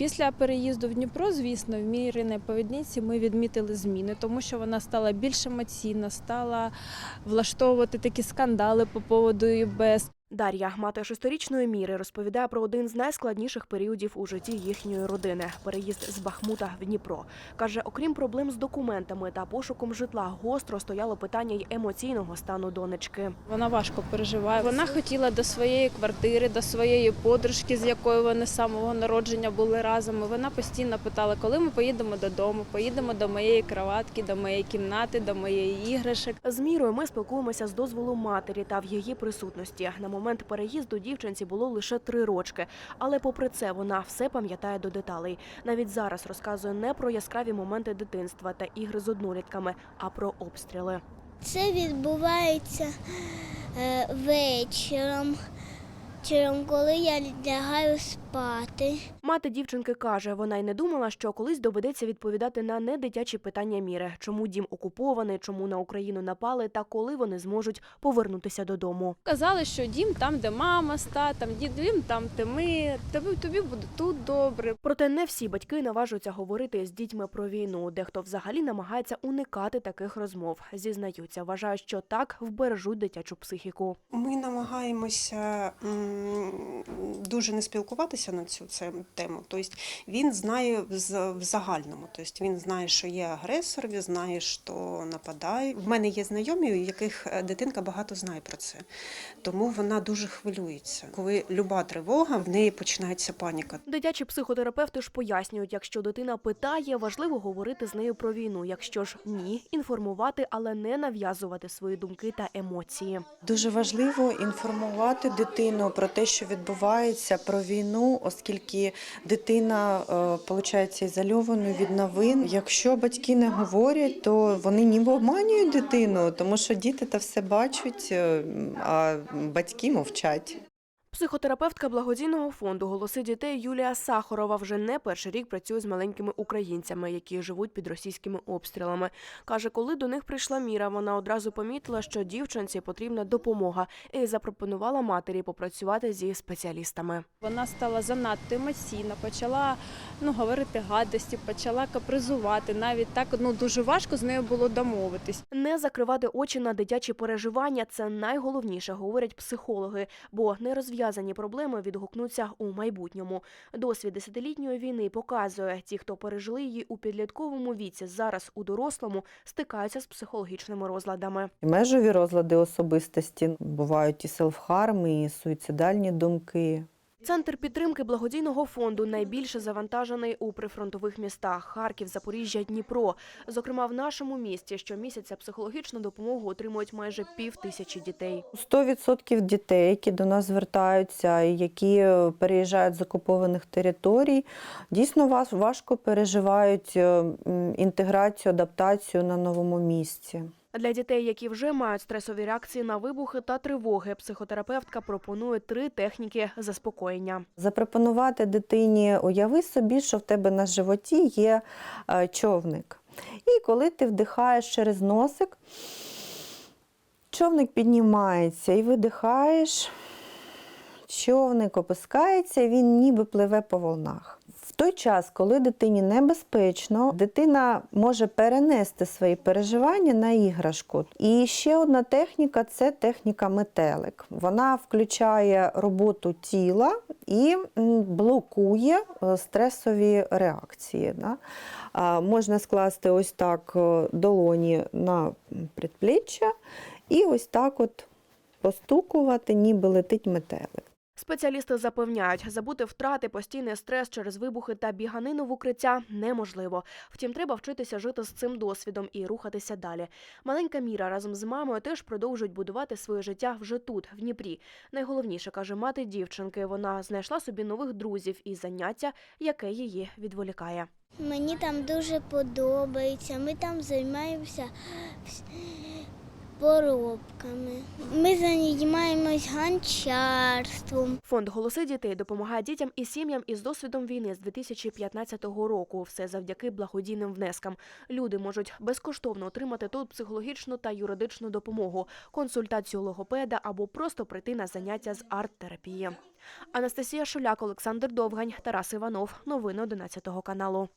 Після переїзду в Дніпро, звісно, в мірі поведінці ми відмітили зміни, тому що вона стала більш емоційна, стала влаштовувати такі скандали по поводу ІБС. Дар'я, мати шестирічної міри, розповідає про один з найскладніших періодів у житті їхньої родини переїзд з Бахмута в Дніпро. Каже, окрім проблем з документами та пошуком житла, гостро стояло питання й емоційного стану донечки. Вона важко переживає. Вона хотіла до своєї квартири, до своєї подружки, з якою вони з самого народження були разом. І вона постійно питала, коли ми поїдемо додому, поїдемо до моєї кроватки, до моєї кімнати, до моєї іграшек. З мірою ми спілкуємося з дозволу матері та в її присутності. На момент переїзду дівчинці було лише три рочки, але попри це вона все пам'ятає до деталей. Навіть зараз розказує не про яскраві моменти дитинства та ігри з однолітками, а про обстріли. Це відбувається е, вечором, коли я лягаю спати. Мати дівчинки каже, вона й не думала, що колись доведеться відповідати на недитячі питання міри, чому дім окупований, чому на Україну напали та коли вони зможуть повернутися додому. Казали, що дім там, де мама з татом, дім там, де ми, тобі, тобі буде тут добре. Проте не всі батьки наважуються говорити з дітьми про війну. Дехто взагалі намагається уникати таких розмов. Зізнаються, вважають, що так вбережуть дитячу психіку. Ми намагаємося м, дуже не спілкуватися на цю це- тему. Тобто він знає в з- в загальному. Тобто він знає, що є агресор, він знає, що нападає. В мене є знайомі, у яких е, дитинка багато знає про це. Тому вона дуже хвилюється. Коли люба тривога, в неї починається паніка. Дитячі психотерапевти ж пояснюють, якщо дитина питає, важливо говорити з нею про війну. Якщо ж ні, інформувати, але не нав'язувати свої думки та емоції. Дуже важливо інформувати дитину про те, що відбувається, про війну, оскільки дитина виходить ізольованою від новин. Якщо батьки не говорять, то вони ніби обманюють дитину, тому що діти та все бачать, е, а батьки мовчать. Психотерапевтка благодійного фонду голоси дітей Юлія Сахарова вже не перший рік працює з маленькими українцями, які живуть під російськими обстрілами. каже, коли до них прийшла міра, вона одразу помітила, що дівчинці потрібна допомога, і запропонувала матері попрацювати зі спеціалістами. Вона стала занадто емоційна, почала ну, говорити гадості, почала капризувати. Навіть так ну, дуже важко з нею було домовитись. Не закривати очі на дитячі переживання це найголовніше, говорять психологи, бо нерозв'язані проблеми відгукнуться у майбутньому. Досвід десятилітньої війни показує, ті, хто пережили її у підлітковому віці, зараз у дорослому стикаються з психологічними розладами. Межові розлади особистості бувають і селфхарми, і суїцидальні думки. Центр підтримки благодійного фонду найбільше завантажений у прифронтових містах Харків, Запоріжжя, Дніпро. Зокрема, в нашому місті щомісяця психологічну допомогу отримують майже пів тисячі дітей. 100% дітей, які до нас звертаються, які переїжджають з окупованих територій, дійсно важко переживають е, інтеграцію, адаптацію на новому місці. Для дітей, які вже мають стресові реакції на вибухи та тривоги, психотерапевтка пропонує три техніки заспокоєння. Запропонувати дитині, уяви собі, що в тебе на животі є е, човник. І коли ти вдихаєш через носик, човник піднімається і видихаєш, човник опускається, він ніби пливе по волнах. В той час, коли дитині небезпечно, дитина може перенести свої переживання на іграшку. І ще одна техніка це техніка метелик. Вона включає роботу тіла і блокує е, стресові реакції. Можна скласти ось так е, долоні на предпліччя і ось так от постукувати, ніби летить метелик. Спеціалісти запевняють, забути втрати, постійний стрес через вибухи та біганину в укриття неможливо. Втім, треба вчитися жити з цим досвідом і рухатися далі. Маленька Міра разом з мамою теж продовжують будувати своє життя вже тут, в Дніпрі. Найголовніше каже мати дівчинки. Вона знайшла собі нових друзів і заняття, яке її відволікає. Мені там дуже подобається. Ми там займаємося поробками. Ми займаємось гончарством. Фонд Голоси дітей допомагає дітям і сім'ям із досвідом війни з 2015 року. Все завдяки благодійним внескам. Люди можуть безкоштовно отримати тут психологічну та юридичну допомогу, консультацію логопеда або просто прийти на заняття з арт-терапії. Анастасія Шуляк, Олександр Довгань, Тарас Іванов. Новини 11 каналу.